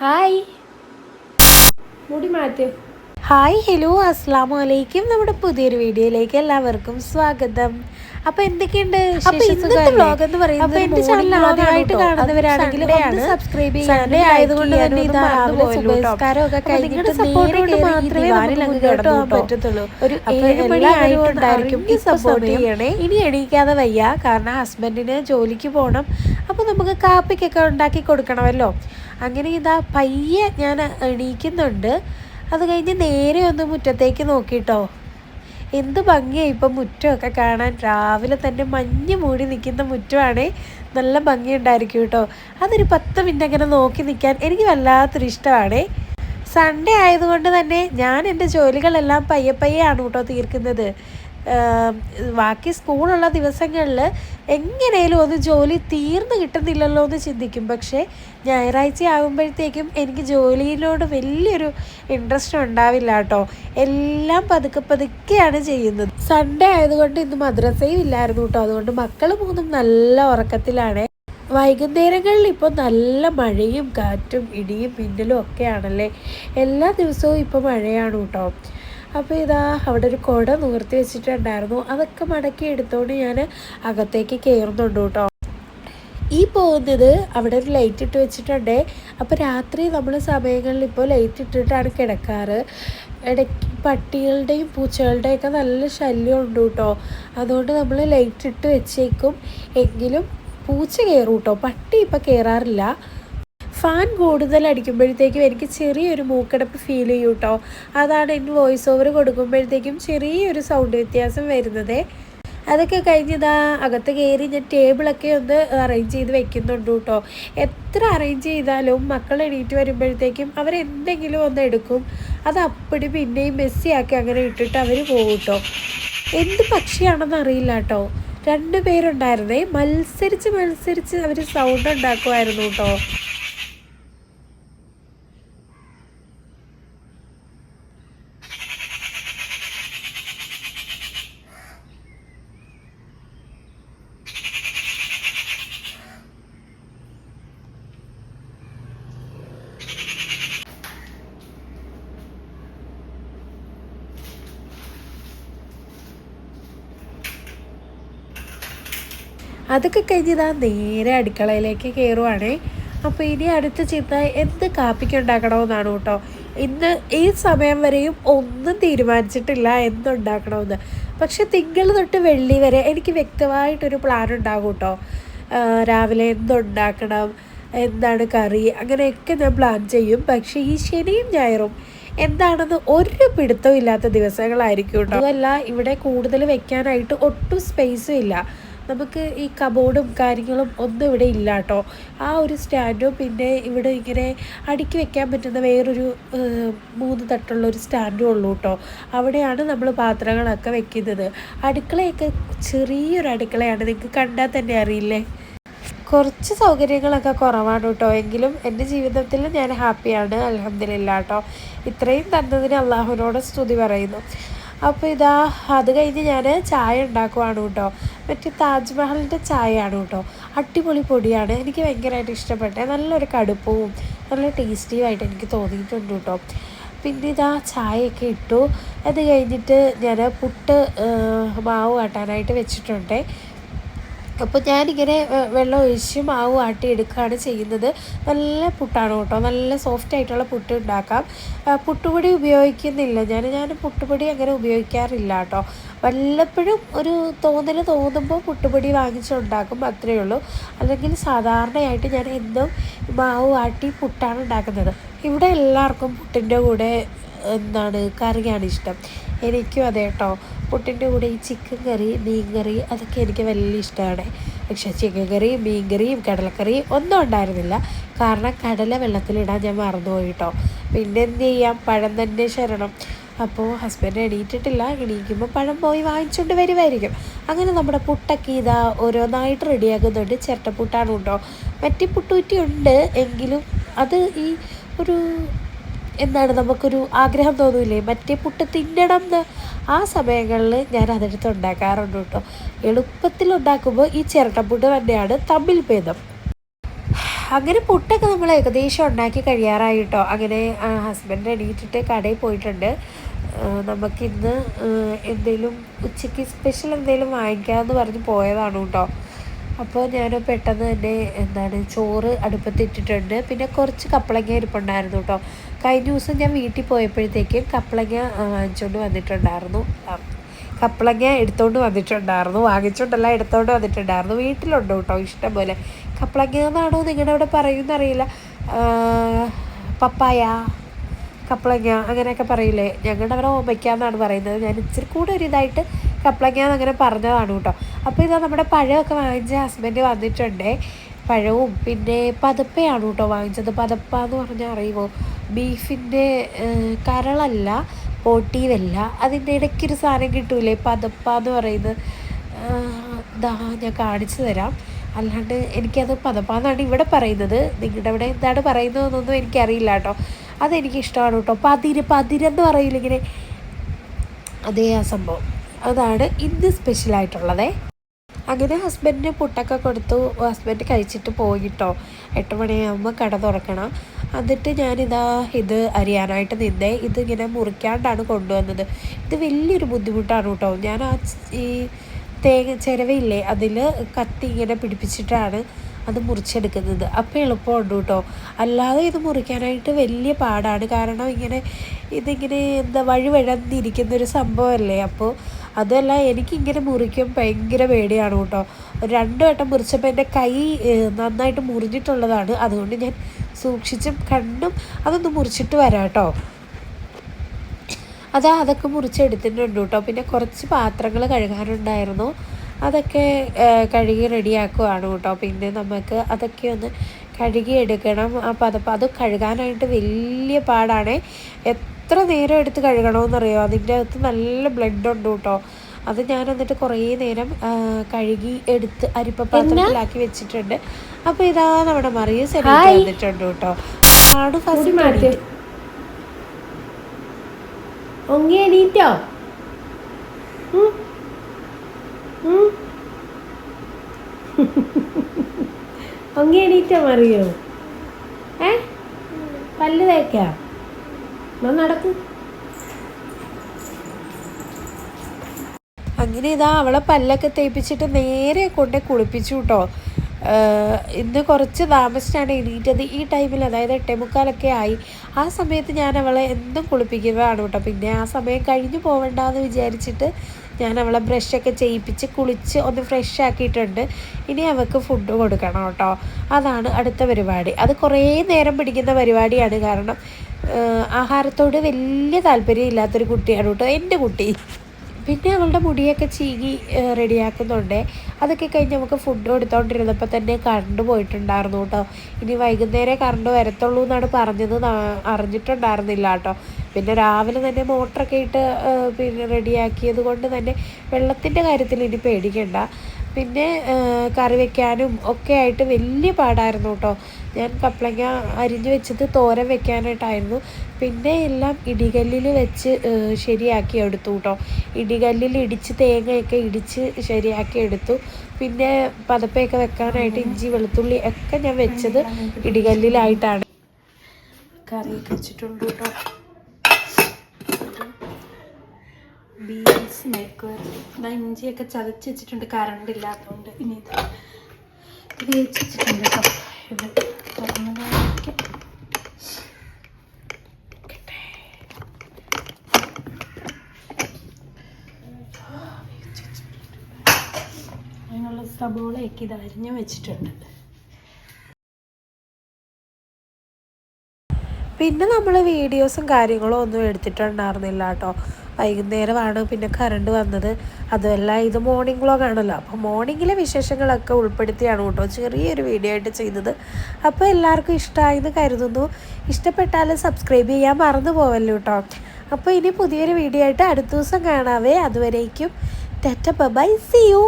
Hi. മുടി മാറ്റി. Hi hello അസ്സാം വലൈക്കും നമ്മുടെ പുതിയൊരു വീഡിയോയിലേക്ക് എല്ലാവർക്കും സ്വാഗതം. അപ്പൊ എന്തൊക്കെയുണ്ട് എന്ന് പറയുന്നത് എന്റെ ചാനൽ ആദ്യമായിട്ട് കാണുന്നവരാണെങ്കിൽ. സബ്സ്ക്രൈബ് ചെയ്യാനും ആയതുകൊണ്ട് തന്നെ ഇതാ കഴിഞ്ഞിട്ട് കൊണ്ട് മാത്രമേ നമുക്ക്. പറ്റത്തുള്ളൂ. ഒരു അപ്പൊ ഏഴ് മണി എല്ലാവരും ആയിട്ടുണ്ടായിരിക്കും അറിഞ്ഞ് ഇപ്പൊ ചെയ്യണേ. ഇനി എണീക്കാതെ വയ്യ. കാരണം ഹസ്ബൻഡിന് ജോലിക്ക് പോകണം അപ്പൊ നമുക്ക് കാപ്പിക്കൊക്കെ ഉണ്ടാക്കി കൊടുക്കണമല്ലോ. അങ്ങനെ ഇതാ പയ്യെ ഞാൻ എണീക്കുന്നുണ്ട്. അത് കഴിഞ്ഞ് നേരെ ഒന്ന് മുറ്റത്തേക്ക് നോക്കിട്ടോ. എന്ത് ഭംഗിയാണ് ഇപ്പം മുറ്റമൊക്കെ കാണാൻ. രാവിലെ തന്നെ മഞ്ഞ് മൂടി നിൽക്കുന്ന മുറ്റമാണേ. നല്ല ഭംഗിയുണ്ടായിരിക്കും കേട്ടോ. അതൊരു പത്ത് മിനിറ്റ് അങ്ങനെ നോക്കി നിൽക്കാൻ എനിക്ക് വല്ലാത്തൊരു ഇഷ്ടമാണേ. സൺഡേ ആയതുകൊണ്ട് തന്നെ ഞാൻ എന്റെ ജോലികളെല്ലാം പയ്യെ പയ്യെയാണ് കേട്ടോ തീർക്കുന്നത്. ബാക്കി സ്കൂളുള്ള ദിവസങ്ങളിൽ എങ്ങനെയും ഒന്ന് ജോലി തീർന്നു കിട്ടുന്നില്ലല്ലോ എന്ന് ചിന്തിക്കും. പക്ഷേ ഞായറാഴ്ച ആകുമ്പോഴത്തേക്കും എനിക്ക് ജോലിയിലോട് വലിയൊരു ഇൻട്രസ്റ്റ് ഉണ്ടാവില്ല കേട്ടോ. എല്ലാം പതുക്കെ പതുക്കെയാണ് ചെയ്യുന്നത്. സൺഡേ ആയതുകൊണ്ട് ഇന്ന് മദ്രസയും ഇല്ലായിരുന്നു കേട്ടോ. അതുകൊണ്ട് മക്കൾ മൂന്നും നല്ല ഉറക്കത്തിലാണ്. വൈകുന്നേരങ്ങളിൽ ഇപ്പോൾ നല്ല മഴയും കാറ്റും ഇടിയും മിന്നലും ഒക്കെയാണല്ലേ? എല്ലാ ദിവസവും ഇപ്പോൾ മഴയാണ് കേട്ടോ. അപ്പോൾ ഇതാ അവിടെ ഒരു കുട നിവർത്തി വെച്ചിട്ടുണ്ടായിരുന്നു. അതൊക്കെ മടക്കി എടുത്തോണ്ട് ഞാൻ അകത്തേക്ക് കയറുന്നുണ്ട് കേട്ടോ. ഈ പോകുന്നത് അവിടെ ഒരു ലൈറ്റ് ഇട്ട് വെച്ചിട്ടുണ്ട്. അപ്പോൾ രാത്രി നമ്മൾ സമയങ്ങളിൽ ഇപ്പോൾ ലൈറ്റ് ഇട്ടിട്ടാണ് കിടക്കാറ്. ഇടയ്ക്ക് പട്ടികളുടെയും പൂച്ചകളുടെയൊക്കെ നല്ല ശല്യം ഉണ്ട് കേട്ടോ. അതുകൊണ്ട് നമ്മൾ ലൈറ്റ് ഇട്ട് വെച്ചേക്കും. എങ്കിലും പൂച്ച കയറൂട്ടോ പട്ടി ഇപ്പം കയറാറില്ല ഫാൻ കൂടുതൽ അടിക്കുമ്പോഴത്തേക്കും എനിക്ക് ചെറിയൊരു മൂക്കടപ്പ് ഫീൽ ചെയ്യും കേട്ടോ അതാണ് എന്റെ വോയിസ് ഓവർ കൊടുക്കുമ്പോഴത്തേക്കും ചെറിയൊരു സൗണ്ട് വ്യത്യാസം വരുന്നത്. അതൊക്കെ കഴിഞ്ഞതാ അകത്ത് കയറി ഞാൻ ടേബിളൊക്കെ ഒന്ന് അറേഞ്ച് ചെയ്ത് വെക്കുന്നുണ്ട് കേട്ടോ. എത്ര അറേഞ്ച് ചെയ്താലും മക്കൾ എണീറ്റ് വരുമ്പോഴത്തേക്കും അവരെന്തെങ്കിലും ഒന്ന് എടുക്കും. അത് അപ്പടി പിന്നെയും മെസ്സിയാക്കി അങ്ങനെ ഇട്ടിട്ട് അവർ പോകും കേട്ടോ. എന്ത് പക്ഷിയാണെന്ന് അറിയില്ല കേട്ടോ. രണ്ട് പേരുണ്ടായിരുന്നേ. മത്സരിച്ച് മത്സരിച്ച് അവർ സൗണ്ട് ഉണ്ടാക്കുമായിരുന്നു കേട്ടോ. അതൊക്കെ കഴിഞ്ഞതാ നേരെ അടുക്കളയിലേക്ക് കയറുവാണേ. അപ്പോൾ ഇനി അടുത്ത ചിന്ത എന്ത് കാപ്പിക്ക് ഉണ്ടാക്കണമെന്നാണ് കേട്ടോ. ഇന്ന് ഈ സമയം വരെയും ഒന്നും തീരുമാനിച്ചിട്ടില്ല എന്തുണ്ടാക്കണമെന്ന്. പക്ഷെ തിങ്കൾ തൊട്ട് വെള്ളി വരെ എനിക്ക് വ്യക്തമായിട്ടൊരു പ്ലാൻ ഉണ്ടാകും കേട്ടോ. രാവിലെ എന്തുണ്ടാക്കണം എന്താണ് കറി അങ്ങനെയൊക്കെ ഞാൻ പ്ലാൻ ചെയ്യും. പക്ഷേ ഈ ശനിയും ഞായറും എന്താണെന്ന് ഒരു പിടുത്തവും ഇല്ലാത്ത ദിവസങ്ങളായിരിക്കും കേട്ടോ. അതുമല്ല ഇവിടെ കൂടുതൽ വെക്കാനായിട്ട് ഒട്ടും സ്പേസും ഇല്ല. നമുക്ക് ഈ കബോർഡും കാര്യങ്ങളും ഒന്നും ഇവിടെ ഇല്ല കേട്ടോ ആ ഒരു സ്റ്റാൻഡും പിന്നെ ഇവിടെ ഇങ്ങനെ അടുക്കി വെക്കാൻ പറ്റുന്ന വേറൊരു മൂന്ന് തട്ടുള്ള ഒരു സ്റ്റാൻഡും ഉള്ളൂ കേട്ടോ അവിടെയാണ് നമ്മൾ പാത്രങ്ങളൊക്കെ വെക്കുന്നത്. അടുക്കളയൊക്കെ ചെറിയൊരു അടുക്കളയാണ്. നിങ്ങൾക്ക് കണ്ടാൽ തന്നെ അറിയില്ലേ? കുറച്ച് സൗകര്യങ്ങളൊക്കെ കുറവാണ് കേട്ടോ എങ്കിലും എന്റെ ജീവിതത്തിൽ ഞാൻ ഹാപ്പിയാണ്. അലഹമില്ല കേട്ടോ ഇത്രയും തന്നതിന് അള്ളാഹുവിനോട് സ്തുതി പറയുന്നു. അപ്പോൾ ഇതാ അത് കഴിഞ്ഞ് ഞാൻ ചായ ഉണ്ടാക്കുവാണ് കേട്ടോ മറ്റേ താജ്മഹലിന്റെ ചായയാണ് കേട്ടോ. അടിപൊളി പൊടിയാണ്. എനിക്ക് ഭയങ്കരമായിട്ട് ഇഷ്ടപ്പെട്ടത്. നല്ലൊരു കടുപ്പവും നല്ല ടേസ്റ്റിയുമായിട്ട് എനിക്ക് തോന്നിയിട്ടുണ്ട് കേട്ടോ. പിന്നെ ഇതാ ചായയൊക്കെ ഇട്ടു. അത് കഴിഞ്ഞിട്ട് ഞാൻ പുട്ട് മാവ് കാട്ടാനായിട്ട് വെച്ചിട്ടുണ്ട്. അപ്പോൾ ഞാനിങ്ങനെ വെള്ളം ഒഴിച്ച് മാവ് ആട്ടി എടുക്കുകയാണ് ചെയ്യുന്നത്. നല്ല പുട്ടാണ് കേട്ടോ. നല്ല സോഫ്റ്റ് ആയിട്ടുള്ള പുട്ട് ഉണ്ടാക്കാം. പുട്ടുപൊടി ഉപയോഗിക്കുന്നില്ല. ഞാൻ ഞാൻ പുട്ടുപൊടി അങ്ങനെ ഉപയോഗിക്കാറില്ല കേട്ടോ. വല്ലപ്പോഴും ഒരു തോന്നൽ തോന്നുമ്പോൾ പുട്ടുപൊടി വാങ്ങിച്ചുണ്ടാക്കും അത്രയേ ഉള്ളൂ. അല്ലെങ്കിൽ സാധാരണയായിട്ട് ഞാൻ എന്നും മാവ് ആട്ടി പുട്ടാണ് ഉണ്ടാക്കുന്നത്. ഇവിടെ എല്ലാവർക്കും പുട്ടിന്റെ കൂടെ എന്താണ് കറിയാണ് ഇഷ്ടം. എനിക്കും അതെ കേട്ടോ പുട്ടിന്റെ കൂടെ ഈ ചിക്കൻ കറി മീൻ കറി അതൊക്കെ എനിക്ക് വലിയ ഇഷ്ടമാണ് പക്ഷേ ചിക്കൻ കറി മീൻ കറിയും കടലക്കറിയും ഒന്നും ഉണ്ടായിരുന്നില്ല. കാരണം കടല വെള്ളത്തിലിടാൻ ഞാൻ മറന്നുപോയി കേട്ടോ പിന്നെ എന്ത് ചെയ്യാം? പഴം തന്നെ ശരണം. അപ്പോൾ ഹസ്ബൻഡ് എണീറ്റിട്ടില്ല. എണീക്കുമ്പോൾ പഴം പോയി വാങ്ങിച്ചുകൊണ്ട് വരുമായിരിക്കും അങ്ങനെ നമ്മുടെ പുട്ടൊക്കെ ഇതാ ഓരോന്നായിട്ട് റെഡിയാക്കുന്നുണ്ട് ചിരട്ടപ്പുട്ടാണ് കേട്ടോ മറ്റേ പുട്ടൂറ്റി ഉണ്ട്. എങ്കിലും അത് ഈ ഒരു എന്താണ് നമുക്കൊരു ആഗ്രഹം തോന്നൂലേ മറ്റേ പുട്ട് തിന്നണം എന്ന് ആ സമയങ്ങളിൽ ഞാൻ അതെടുത്ത് ഉണ്ടാക്കാറുണ്ട് കേട്ടോ. എളുപ്പത്തിൽ ഉണ്ടാക്കുമ്പോൾ ഈ ചിരട്ടപ്പുട്ട് തന്നെയാണ് തമ്മിൽ ഭേദം. അങ്ങനെ പുട്ടൊക്കെ നമ്മൾ ഏകദേശം ഉണ്ടാക്കി കഴിയാറായി കേട്ടോ. അങ്ങനെ ഹസ്ബൻഡ് എണീറ്റിട്ട് കടയിൽ പോയിട്ടുണ്ട്. നമുക്കിന്ന് എന്തെങ്കിലും ഉച്ചയ്ക്ക് സ്പെഷ്യൽ എന്തെങ്കിലും വാങ്ങിക്കാമെന്ന് പറഞ്ഞ് പോയതാണ് കേട്ടോ. അപ്പോൾ ഞാൻ പെട്ടെന്ന് തന്നെ എന്താണ് ചോറ് അടുപ്പത്തിട്ടിട്ടുണ്ട് പിന്നെ കുറച്ച് കപ്പളങ്ങ ഇരിപ്പുണ്ടായിരുന്നു കേട്ടോ കഴിഞ്ഞ ദിവസം ഞാൻ വീട്ടിൽ പോയപ്പോഴത്തേക്കും കപ്പളങ്ങ വാങ്ങിച്ചുകൊണ്ട് വന്നിട്ടുണ്ടായിരുന്നു. കപ്പളങ്ങ എടുത്തോണ്ട് വന്നിട്ടുണ്ടായിരുന്നു. വാങ്ങിച്ചോണ്ടല്ല എടുത്തോണ്ട് വന്നിട്ടുണ്ടായിരുന്നു. വീട്ടിലുണ്ട് കേട്ടോ ഇഷ്ടം പോലെ. കപ്പളങ്ങ എന്നാണോ നിങ്ങളുടെ അവിടെ പറയുമെന്നറിയില്ല പപ്പായ കപ്പളങ്ങ അങ്ങനെയൊക്കെ പറയില്ലേ? ഞങ്ങളുടെ അവിടെ ഓമയ്ക്ക എന്നാണ് പറയുന്നത്. ഞാൻ ഇച്ചിരി കൂടെ ഒരു ഇതായിട്ട് കപ്പളങ്ങ അങ്ങനെ പറഞ്ഞതാണ് കേട്ടോ. അപ്പോൾ ഇതാ നമ്മുടെ പഴമൊക്കെ വാങ്ങിച്ച ഹസ്ബൻഡ് വന്നിട്ടുണ്ടേ. പഴവും പിന്നെ പതപ്പയാണ് കേട്ടോ വാങ്ങിച്ചത്. പതപ്പ എന്ന് പറഞ്ഞാൽ അറിയുമോ ബീഫിന്റെ കരളല്ല പോട്ടീവല്ല അതിന്റെ ഇടയ്ക്കൊരു സാധനം കിട്ടൂലേ? പതപ്പ എന്ന് പറയുന്നത് ദാ ഞാൻ കാണിച്ചു തരാം. അല്ലാണ്ട് എനിക്കത് പതപ്പാന്നാണ് ഇവിടെ പറയുന്നത്. നിങ്ങളുടെ അവിടെ എന്താണ് പറയുന്നതെന്നൊന്നും എനിക്കറിയില്ല കേട്ടോ. അതെനിക്കിഷ്ടമാണ് കേട്ടോ. പതിര് പതിരെന്ന് പറയില്ല ഇങ്ങനെ? അതേ ആ സംഭവം. അതാണ് ഇന്ന് സ്പെഷ്യലായിട്ടുള്ളതേ അങ്ങനെ ഹസ്ബൻഡിന് പുട്ടൊക്കെ കൊടുത്തു. ഹസ്ബൻഡ് കഴിച്ചിട്ട് പോയിട്ടോ. എട്ട് മണിയാകുമ്പോൾ കട തുറക്കണം. എന്നിട്ട് ഞാനിതാ ഇത് അറിയാനായിട്ട് നിന്നേ. ഇതിങ്ങനെ മുറിക്കാണ്ടാണ് കൊണ്ടുവന്നത്. ഇത് വലിയൊരു ബുദ്ധിമുട്ടാണ് കേട്ടോ. ഞാൻ ആ ഈ തേങ്ങ ചിരവയില്ലേ അതിൽ കത്തി ഇങ്ങനെ പിടിപ്പിച്ചിട്ടാണ് അത് മുറിച്ചെടുക്കുന്നത്. അപ്പോൾ എളുപ്പമുണ്ട് കേട്ടോ. അല്ലാതെ ഇത് മുറിക്കാനായിട്ട് വലിയ പാടാണ്. കാരണം ഇങ്ങനെ ഇതിങ്ങനെ എന്താ വഴി വഴന്നിരിക്കുന്നൊരു സംഭവമല്ലേ? അപ്പോൾ അതല്ല എനിക്കിങ്ങനെ മുറിക്കും. ഭയങ്കര പേടിയാണ് കേട്ടോ. രണ്ട് വട്ടം മുറിച്ചപ്പോൾ എന്റെ കൈ നന്നായിട്ട് മുറിഞ്ഞിട്ടുള്ളതാണ്. അതുകൊണ്ട് ഞാൻ സൂക്ഷിച്ചും കണ്ടും അതൊന്ന് മുറിച്ചിട്ട് വരാം കേട്ടോ. അതാ അതൊക്കെ മുറിച്ചെടുത്തിട്ടുണ്ട് കേട്ടോ. പിന്നെ കുറച്ച് പാത്രങ്ങൾ കഴുകാനുണ്ടായിരുന്നു. അതൊക്കെ കഴുകി റെഡിയാക്കുവാണ് കേട്ടോ. പിന്നെ നമുക്ക് അതൊക്കെ ഒന്ന് കഴുകി എടുക്കണം അപ്പോൾ അതപ്പോൾ അത് കഴുകാനായിട്ട് വലിയ പാടാണ്. എത്ര നേരം എടുത്ത് കഴുകണമെന്നറിയോ? അതിന്റെ അകത്ത് നല്ല ബ്ലഡ് ഉണ്ട് കേട്ടോ. അത് ഞാൻ എന്നിട്ട് കുറേ നേരം കഴുകി എടുത്ത് അരിപ്പ പാത്രത്തിലാക്കി വെച്ചിട്ടുണ്ട്. അപ്പോൾ ഇതാ നമ്മുടെ മറിയ ഹായ്. വന്നിട്ടുണ്ട് കേട്ടോ. ആണ് ഫസ്റ്റ് ഒങ്ങി എണീറ്റോ. ഒങ്ങി എണീറ്റോ മറിയോ? ഏ? പല്ല് തേക്കാ? നടക്ക്. അങ്ങനെ ഇതാ അവളെ പല്ലൊക്കെ തേപ്പിച്ചിട്ട് നേരെ കൊണ്ട് കുളിപ്പിച്ചു കേട്ടോ ഇന്ന് കുറച്ച് താമസിച്ചാണ് എണീറ്റത്. ഈ ടൈമിൽ അതായത് എട്ടേമുക്കാലൊക്കെ ആയി. ആ സമയത്ത് ഞാൻ അവളെ എന്നും കുളിപ്പിക്കുന്നതാണ് കേട്ടോ. പിന്നെ ആ സമയം കഴിഞ്ഞു പോവണ്ടെന്ന് വിചാരിച്ചിട്ട് ഞാൻ അവളെ ബ്രഷൊക്കെ ചെയ്യിപ്പിച്ച് കുളിച്ച് ഒന്ന് ഫ്രഷ് ആക്കിയിട്ടുണ്ട്. ഇനി അവൾക്ക് ഫുഡ് കൊടുക്കണം കേട്ടോ. അതാണ് അടുത്ത പരിപാടി. അത് കുറേ നേരം പിടിക്കുന്ന പരിപാടിയാണ് കാരണം ആഹാരത്തോട് വലിയ താല്പര്യം ഇല്ലാത്തൊരു കുട്ടിയാണ് കേട്ടോ എന്റെ കുട്ടി. പിന്നെ അവളുടെ മുടിയൊക്കെ ചീകി റെഡിയാക്കുന്നുണ്ട്. അതൊക്കെ കഴിഞ്ഞ് നമുക്ക് ഫുഡ് കൊടുത്തോണ്ടിരുന്നപ്പോൾ തന്നെ കറണ്ട് പോയിട്ടുണ്ടായിരുന്നു കേട്ടോ. ഇനി വൈകുന്നേരം കറണ്ട് വരത്തുള്ളൂ എന്നാണ് പറഞ്ഞത്. അറിഞ്ഞിട്ടുണ്ടായിരുന്നില്ല കേട്ടോ. പിന്നെ രാവിലെ തന്നെ മോട്ടറൊക്കെ ഇട്ട് പിന്നെ റെഡിയാക്കിയത് കൊണ്ട് തന്നെ വെള്ളത്തിന്റെ കാര്യത്തിൽ ഇനി പേടിക്കണ്ട. പിന്നെ കറി വെക്കാനും ഒക്കെ ആയിട്ട് വലിയ പാടായിരുന്നു കേട്ടോ ഞാൻ കപ്പളങ്ങ അരിഞ്ഞു വെച്ചത് തോരൻ വെക്കാനായിട്ടായിരുന്നു. പിന്നെ എല്ലാം ഇടികല്ലിൽ വെച്ച് ശരിയാക്കി എടുത്തു കേട്ടോ ഇടികല്ലിൽ ഇടിച്ച് തേങ്ങയൊക്കെ ഇടിച്ച് ശരിയാക്കി എടുത്തു. പിന്നെ പതപ്പയൊക്കെ വെക്കാനായിട്ട് ഇഞ്ചി വെളുത്തുള്ളി ഒക്കെ ഞാൻ വെച്ചത് ഇടികല്ലിലായിട്ടാണ്. കറിയൊക്കെ വെച്ചിട്ടുണ്ട് കേട്ടോ ബീൻസ് മെഴുക്കുവരട്ടി ഇഞ്ചിയൊക്കെ ചതച്ച് വെച്ചിട്ടുണ്ട്. കറണ്ട് ഇല്ലാത്തതുകൊണ്ട്. ഇനി ഇത് വേവിച്ച് വെച്ചിട്ടുണ്ട് കേട്ടോ. അതിനുള്ള സബോളയൊക്കെ ഇത് അരിഞ്ഞ് വെച്ചിട്ടുണ്ട്. പിന്നെ നമ്മൾ വീഡിയോസും കാര്യങ്ങളും ഒന്നും എടുത്തിട്ടുണ്ടായിരുന്നില്ല കേട്ടോ. വൈകുന്നേരമാണ് പിന്നെ കറണ്ട് വന്നത്. അതുമല്ല ഇത് മോർണിംഗ് വ്ളോഗ് ആണല്ലോ. അപ്പോൾ മോർണിംഗിലെ വിശേഷങ്ങളൊക്കെ ഉൾപ്പെടുത്തിയാണ് കേട്ടോ ചെറിയൊരു വീഡിയോ ആയിട്ട് ചെയ്തത് അപ്പോൾ എല്ലാവർക്കും ഇഷ്ടമായെന്ന് കരുതുന്നു. ഇഷ്ടപ്പെട്ടാൽ സബ്സ്ക്രൈബ് ചെയ്യാൻ മറന്നു പോവല്ലോ കേട്ടോ. അപ്പോൾ ഇനി പുതിയൊരു വീഡിയോ ആയിട്ട് അടുത്ത ദിവസം കാണാവേ. അതുവരേക്കും ടെറ്റ ബൈ സി യു.